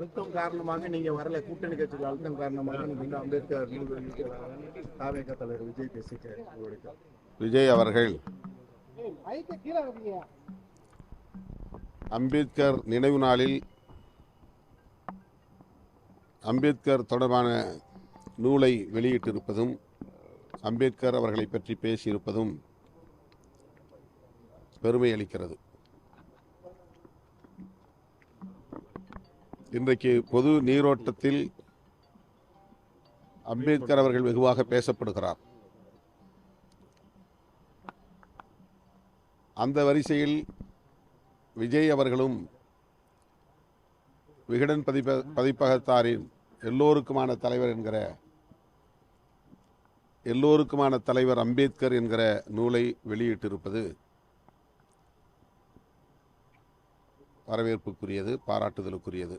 அழுத்தம் காரணமாக நீங்க வரல. கூட்டணி கட்சிகள் அழுத்தம் காரணமாக நீங்க அம்பேத்கர் நூல் தாவேக தலைவர் விஜய் பேசிக்க விஜய் அவர்கள் அம்பேத்கர் நினைவு நாளில் அம்பேத்கர் தொடர்பான நூலை வெளியிட்டிருப்பதும் அம்பேத்கர் அவர்களை பற்றி பேசியிருப்பதும் பெருமை அளிக்கிறது. இன்றைக்கு பொது நீரோட்டத்தில் அம்பேத்கர் அவர்கள் வெகுவாக பேசப்படுகிறார். அந்த வரிசையில் விஜய் அவர்களும் விகடன் பதிப்ப பதிப்பகத்தாரின் எல்லோருக்குமான தலைவர் என்கிற எல்லோருக்குமான தலைவர் அம்பேத்கர் என்கிற நூலை வெளியிட்டிருப்பது வரவேற்புக்குரியது பாராட்டுதலுக்குரியது.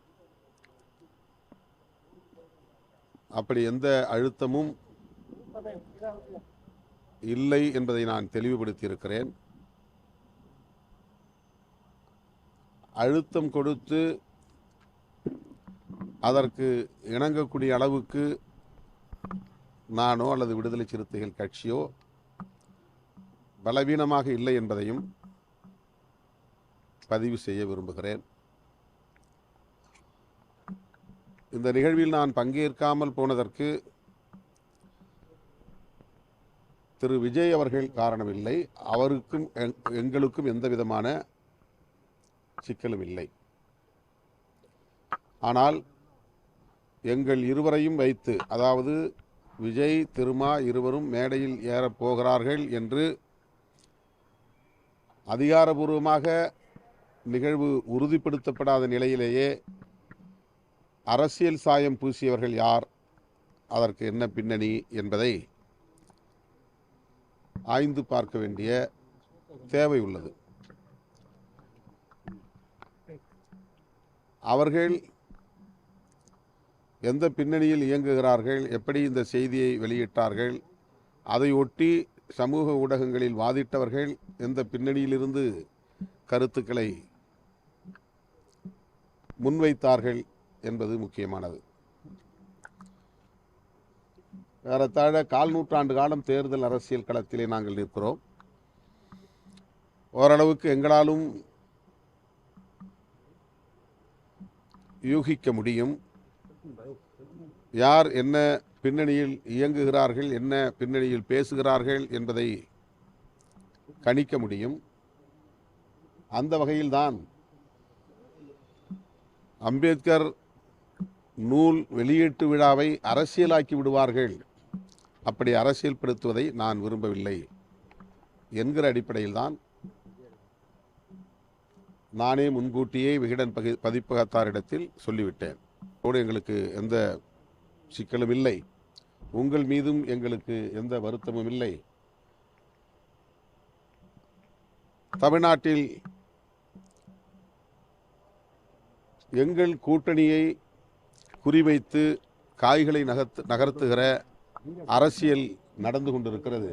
அப்படி எந்த அழுத்தமும் இல்லை என்பதை நான் தெளிவுபடுத்தியிருக்கிறேன். அழுத்தம் கொடுத்து அதற்கு இணங்கக்கூடிய அளவுக்கு நானோ அல்லது விடுதலை சிறுத்தைகள் கட்சியோ பலவீனமாக இல்லை என்பதையும் பதிவு செய்ய விரும்புகிறேன். இந்த நிகழ்வில் நான் பங்கேற்காமல் போனதற்கு திரு விஜய் அவர்கள் காரணமில்லை. அவருக்கும் எங்- எங்களுக்கும் எந்த விதமான சிக்கலும் இல்லை ஆனால் எங்கள் இருவரையும் வைத்து அதாவது விஜய் திருமா இருவரும் மேடையில் ஏறப் போகிறார்கள் என்று அதிகாரபூர்வமாக நிகழ்வு உறுதிப்படுத்தப்படாத நிலையிலேயே அரசியல் சாயம் பூசியவர்கள் யார்? அதற்கு என்ன பின்னணி என்பதை ஆய்ந்து பார்க்க வேண்டிய தேவை உள்ளது. அவர்கள் எந்த பின்னணியில் இயங்குகிறார்கள்? எப்படி இந்த செய்தியை வெளியிட்டார்கள்? அதை ஒட்டி சமூக ஊடகங்களில் வாதிட்டவர்கள் எந்த பின்னணியிலிருந்து கருத்துக்களை முன்வைத்தார்கள் என்பது முக்கியமானது. ஏறத்தாழ கால் நூற்றாண்டு காலம் தேர்தல் அரசியல் களத்திலே நாங்கள் நிற்கிறோம். ஓரளவுக்கு எங்களாலும் யூகிக்க முடியும். யார் என்ன பின்னணியில் இயங்குகிறார்கள் என்ன பின்னணியில் பேசுகிறார்கள் என்பதை கணிக்க முடியும். அந்த வகையில்தான் அம்பேத்கர் நூல் வெளியீட்டு விழாவை அரசியலாக்கி விடுவார்கள். அப்படி அரசியல்படுத்துவதை நான் விரும்பவில்லை. என்கிற அடிப்படையில்தான் நானே முன்கூட்டியே விகடன் பகி பதிப்பகத்தாரிடத்தில் சொல்லிவிட்டேன். அதோடு எங்களுக்கு எந்த சிக்கலும் இல்லை. உங்கள் மீதும் எங்களுக்கு எந்த வருத்தமும் இல்லை. தமிழ்நாட்டில் எங்கள் கூட்டணியை குறிவைத்து காய்களை நகர்த்து நகர்த்துகிற அரசியல் நடந்து கொண்டிருக்கிறது.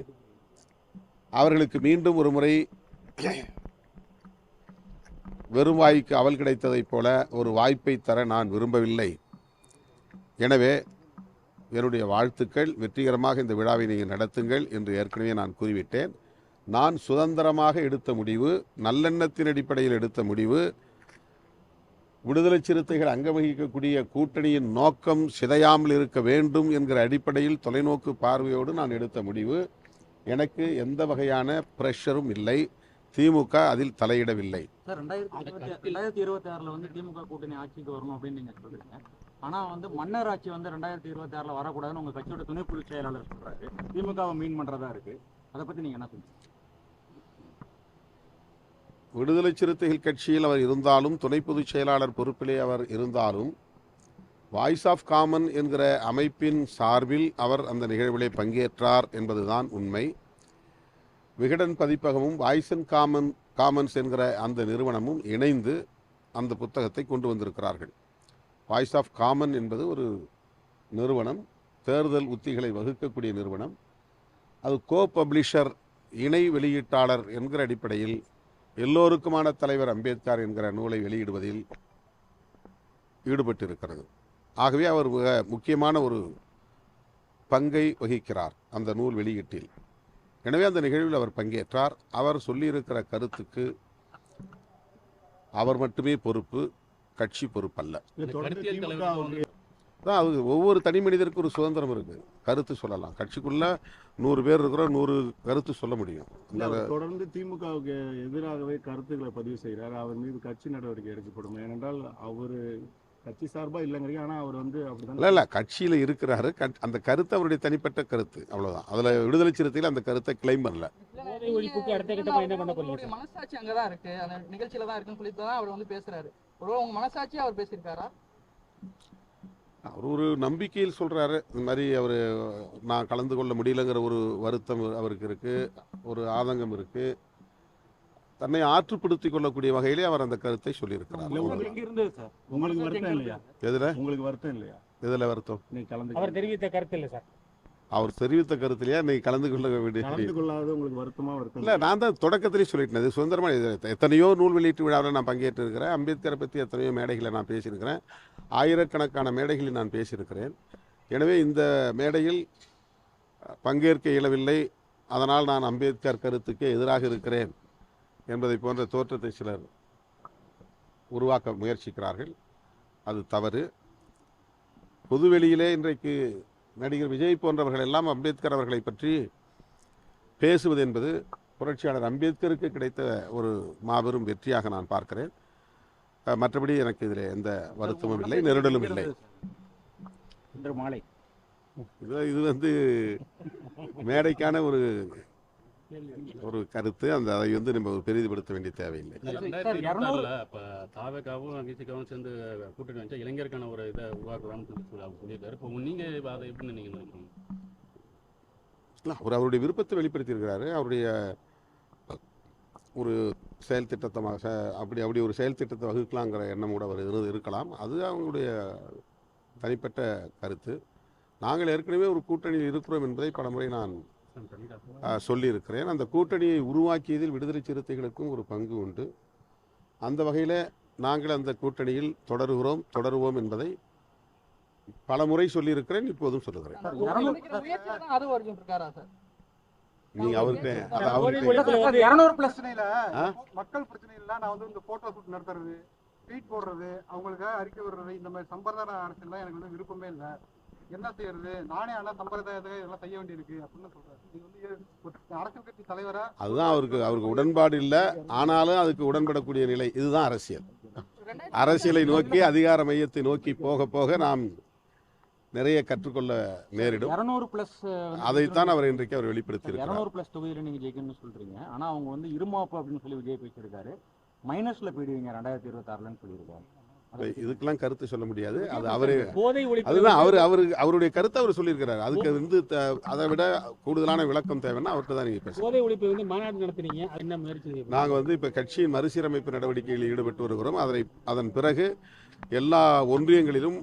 அவர்களுக்கு மீண்டும் ஒரு முறை வெறும் வாய்க்கு அவல் கிடைத்ததைப் போல ஒரு வாய்ப்பை தர நான் விரும்பவில்லை. எனவே என்னுடைய வாழ்த்துக்கள். வெற்றிகரமாக இந்த விழாவை நீங்கள் நடத்துங்கள் என்று ஏற்கனவே நான் கூறிவிட்டேன். நான் சுதந்திரமாக எடுத்த முடிவு நல்லெண்ணத்தின் அடிப்படையில் எடுத்த முடிவு விடுதலை சிறுத்தைகள் அங்க வகிக்கக்கூடிய கூட்டணியின் நோக்கம் சிதையாமல் இருக்க வேண்டும் என்கிற அடிப்படையில் தொலைநோக்கு பார்வையோடு நான் எடுத்த முடிவு. எனக்கு எந்த வகையான பிரஷரும் இல்லை. திமுக அதில் தலையிடவில்லை. ரெண்டாயிரத்தி இருபத்தி ரெண்டாயிரத்தி இருபத்தி ஆறுல வந்து திமுக கூட்டணி ஆட்சிக்கு வரணும் அப்படின்னு நீங்க சொல்றீங்க. ஆனா வந்து மன்னர் ஆட்சி வந்து ரெண்டாயிரத்தி இருபத்தி ஆறுல வரக்கூடாதுன்னு உங்க கட்சியோட துணை பொதுச் செயலாளர் சொல்றாரு. திமுகவை மீன் பண்றதா இருக்கு. அதை பத்தி நீங்க என்ன சொல்றீங்க? விடுதலை சிறுத்தைகள் கட்சியில் அவர் இருந்தாலும் துணை பொதுச் செயலாளர் பொறுப்பிலே அவர் இருந்தாலும் வாய்ஸ் ஆஃப் காமன் என்கிற அமைப்பின் சார்பில் அவர் அந்த நிகழ்விலே பங்கேற்றார் என்பதுதான் உண்மை. விகடன் பதிப்பகமும் வாய்ஸ் அண்ட் காமன் காமன்ஸ் என்கிற அந்த நிறுவனமும் இணைந்து அந்த புத்தகத்தை கொண்டு வந்திருக்கிறார்கள். வாய்ஸ் ஆஃப் காமன் என்பது ஒரு நிறுவனம் தேர்தல் உத்திகளை வகுக்கக்கூடிய நிறுவனம். அது கோ பப்ளிஷர் இணை வெளியீட்டாளர் என்கிற அடிப்படையில் எல்லோருக்குமான தலைவர் அம்பேத்கர் என்கிற நூலை வெளியிடுவதில் ஈடுபட்டிருக்கிறது. ஆகவே அவர் மிக முக்கியமான ஒரு பங்கை வகிக்கிறார் அந்த நூல் வெளியீட்டில். எனவே அந்த நிகழ்வில் அவர் பங்கேற்றார். அவர் சொல்லியிருக்கிற கருத்துக்கு அவர் மட்டுமே பொறுப்பு கட்சி பொறுப்பல்ல. அதான் அது ஒவ்வொரு தனி மனிதருக்கு ஒரு சுதந்திரம் இருக்கு. கருத்து சொல்லலாம். கட்சிக்குள்ள நூறு பேர் இருக்கிறோம் நூறு கருத்து சொல்ல முடியும். தொடர்ந்து திமுகவுக்கு எதிராகவே கருத்துக்களை பதிவு செய்கிறார் அவர் மீது கட்சி நடவடிக்கை எடுக்கப்படும். ஏனென்றால் அவரு கட்சி சார்பா இல்லைங்கிறீங்க. ஆனா அவர் வந்து அப்படிதான் இல்ல இல்ல கட்சியில இருக்கிறாரு. கட்- அந்த கருத்து அவருடைய தனிப்பட்ட கருத்து. அவ்வளவுதான். அதுல விடுதலை சிறுத்தையில் அந்த கருத்தை கிளைம் பண்ணல. ஒழிப்புக்கு அடுத்த கட்டமா என்ன பண்ண போறீங்க. மனசாட்சி அங்கதான் இருக்கு. அந்த நிகழ்ச்சியில தான் இருக்குன்னு சொல்லிட்டு தான் அவர் வந்து பேசுறாரு. ஒருவேளை உங்க மனசாட்சி அவர் பேசியிருக்காரா? அவர் ஒரு நம்பிக்கையில் சொல்றாரு. இந்த மாதிரி அவர் நான் கலந்து கொள்ள முடியலங்கிற ஒரு வருத்தம் அவருக்கு இருக்கு. ஒரு ஆதங்கம் இருக்கு. தன்னை ஆற்றுப்படுத்திக் கொள்ளக்கூடிய வகையிலே அவர் அந்த கருத்தை சொல்லியிருக்கிறார். உங்களுக்கு வருத்தம் இல்லையா? எதுல? உங்களுக்கு வருத்தம் இல்லையா? எதுல வருத்தம்? நீ கலந்து அவர் தெரிவித்த கருத்து இல்ல சார். அவர் தெரிவித்த கருத்திலேயே நீ கலந்து கொள்ள வேண்டிய உங்களுக்கு வருத்தமா வருத்தம்? இல்ல நான் தான் தொடக்கத்திலே சொல்லிட்டேன். இது சுதந்திரமா இது எத்தனையோ நூல் வெளியீட்டு விழாவில் நான் பங்கேற்று இருக்கிறேன் அம்பேத்கரை பற்றி எத்தனையோ மேடைகளை நான் பேசியிருக்கிறேன். ஆயிரக்கணக்கான மேடைகளில் நான் பேசியிருக்கிறேன். எனவே இந்த மேடையில் பங்கேற்க இயலவில்லை. அதனால் நான் அம்பேத்கர் கருத்துக்கு எதிராக இருக்கிறேன் என்பதை போன்ற தோற்றத்தை சிலர் உருவாக்க முயற்சிக்கிறார்கள். அது தவறு. பொதுவெளியிலே இன்றைக்கு நடிகர் விஜய் போன்றவர்கள் எல்லாம் அம்பேத்கர் அவர்களை பற்றி பேசுவது என்பது புரட்சியாளர் அம்பேத்கருக்கு கிடைத்த ஒரு மாபெரும் வெற்றியாக நான் பார்க்கிறேன். மற்றபடி எனக்கு இதில் எந்த வருத்தமும் இல்லை நெருடலும் இல்லை. இன்று மாலை. இது இது வந்து மேடைக்கான ஒரு ஒரு கருத்து அந்த அதை வந்து நம்ம பெரிதுபடுத்த வேண்டிய தேவையில்லை. இப்ப தாவேக்காவும் விசிகாவும் சேர்ந்து கூட்டணி வச்சா இளைஞருக்கான ஒரு இதை உருவாக்கலாம்னு சொல்லியிருக்காரு. இப்போ நீங்க இப்ப அதை எப்படி நீங்க நினைக்கிறீங்க? இல்ல, அவர் அவருடைய விருப்பத்தை வெளிப்படுத்தியிருக்கிறாரு. அவருடைய ஒரு செயல் திட்டத்தமாக அப்படி அப்படி ஒரு செயல் திட்டத்தை வகுக்கலாங்கிற எண்ணம் கூட அவர் இரு இருக்கலாம். அது அவங்களுடைய தனிப்பட்ட கருத்து. நாங்கள் ஏற்கனவே ஒரு கூட்டணியில் இருக்கிறோம் என்பதை பலமுறை நான் ஆஹ், சொல்லியிருக்கிறேன். அந்த கூட்டணியை உருவாக்கியதில் விடுதலை சிறுத்தைகளுக்கும் ஒரு பங்கு உண்டு. அந்த வகையில் நாங்கள் அந்த கூட்டணியில் தொடருகிறோம் தொடருவோம் என்பதை பல முறை சொல்லியிருக்கிறேன் இப்போதும் சொல்லுகிறேன். சார், உங்க இருநூறு- நினைக்கிற முயற்சியில தான் அது அர்ஜுன் இருக்காரா சார்? நீ அவர்கிட்ட அது அவர்கிட்ட இருநூறு பிரச்சனையில? மக்கள் பிரச்சனையில நான் வந்து இந்த போட்டோ ஷூட் நடத்துறது ட்வீட் போடுறது அவங்களுக்கு அறிக்கை விடுறது இந்த மாதிரி சம்பிரதாய அரசியல்லாம் எனக்கு வந்து விருப்பமே இல்லை. என்ன செய்யறது? நானே ஆனா சம்பிரதாயத்தை இதெல்லாம் செய்ய வேண்டியிருக்கு அப்படின்னு சொல்றாரு. வந்து ஒரு அரசியல் கட்சி தலைவரா? அதுதான் அவருக்கு அவருக்கு உடன்பாடு இல்லை. ஆனாலும் அதுக்கு உடன்படக்கூடிய நிலை. இதுதான் அரசியல். அரசியலை நோக்கி அதிகார மையத்தை நோக்கி போக போக நாம் நிறைய கற்றுக்கொள்ள நேரிடும். இருநூறு பிளஸ் அதைத்தான் அவர் இன்றைக்கு அவர் வெளிப்படுத்தி இரநூறு பிளஸ் தொகுதியில நீங்க ஜெயிக்கணும்னு சொல்றீங்க. ஆனா அவங்க வந்து இருமாப்பு அப்படின்னு சொல்லி விஜய் பேசியிருக்காரு மைனஸ்ல போயிடுவீங்க ரெண்டாயிரத்தி இருபத்தி ஆறுலன்னு சொல்லியிருக்காரு. இதுக்கெல்லாம் கருத்து சொல்ல முடியாது. அது அவரு அதுதான் அவர் அவரு அவருடைய கருத்தை அவர் சொல்லியிருக்கிறார். அதுக்கு வந்து அதை விட கூடுதலான விளக்கம் தேவைன்னா அவர்கிட்ட தான் நீங்க பேசணும். போதை ஒழிப்பு வந்து மாநாடு நடத்துறீங்க. அது என்ன முயற்சி செய்யப்படுது? நாங்க வந்து இப்ப கட்சியின் மறுசீரமைப்பு நடவடிக்கையில் ஈடுபட்டு வருகிறோம். அதனை அதன் பிறகு எல்லா ஒன்றியங்களிலும்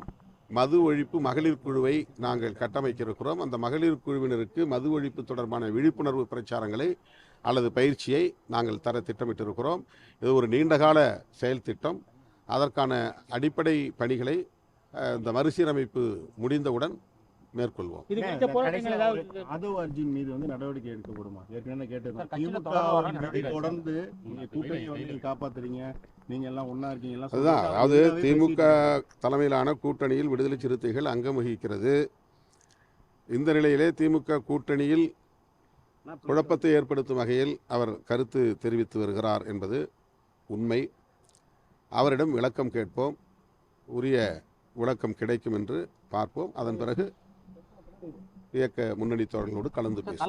மது ஒழிப்பு மகளிர் குழுவை நாங்கள் கட்டமைக்க இருக்கிறோம் அந்த மகளிர் குழுவினருக்கு மது ஒழிப்பு தொடர்பான விழிப்புணர்வு பிரச்சாரங்களை அல்லது பயிற்சியை நாங்கள் தர திட்டமிட்டிருக்கிறோம். இது ஒரு நீண்டகால செயல் திட்டம். அதற்கான அடிப்படை பணிகளை இந்த மறுசீரமைப்பு முடிந்தவுடன் மேற்கொள்வோம். அதோ அர்ஜுன் மீது வந்து நடவடிக்கை எடுக்கப்படுமா? ஏற்கனவே கேட்டது. தொடர்ந்து கூட்டணி காப்பாத்துறீங்க. நீங்க எல்லாம் ஒண்ணா இருக்கீங்க அதுதான். அதாவது திமுக தலைமையிலான கூட்டணியில் விடுதலை சிறுத்தைகள் அங்கம் வகிக்கிறது இந்த நிலையிலே திமுக கூட்டணியில் குழப்பத்தை ஏற்படுத்தும் வகையில் அவர் கருத்து தெரிவித்து வருகிறார் என்பது உண்மை. அவரிடம் விளக்கம் கேட்போம். உரிய விளக்கம் கிடைக்கும் என்று பார்ப்போம். அதன் பிறகு இயக்க முன்னணி தோழர்களோடு கலந்து பேசுவோம்.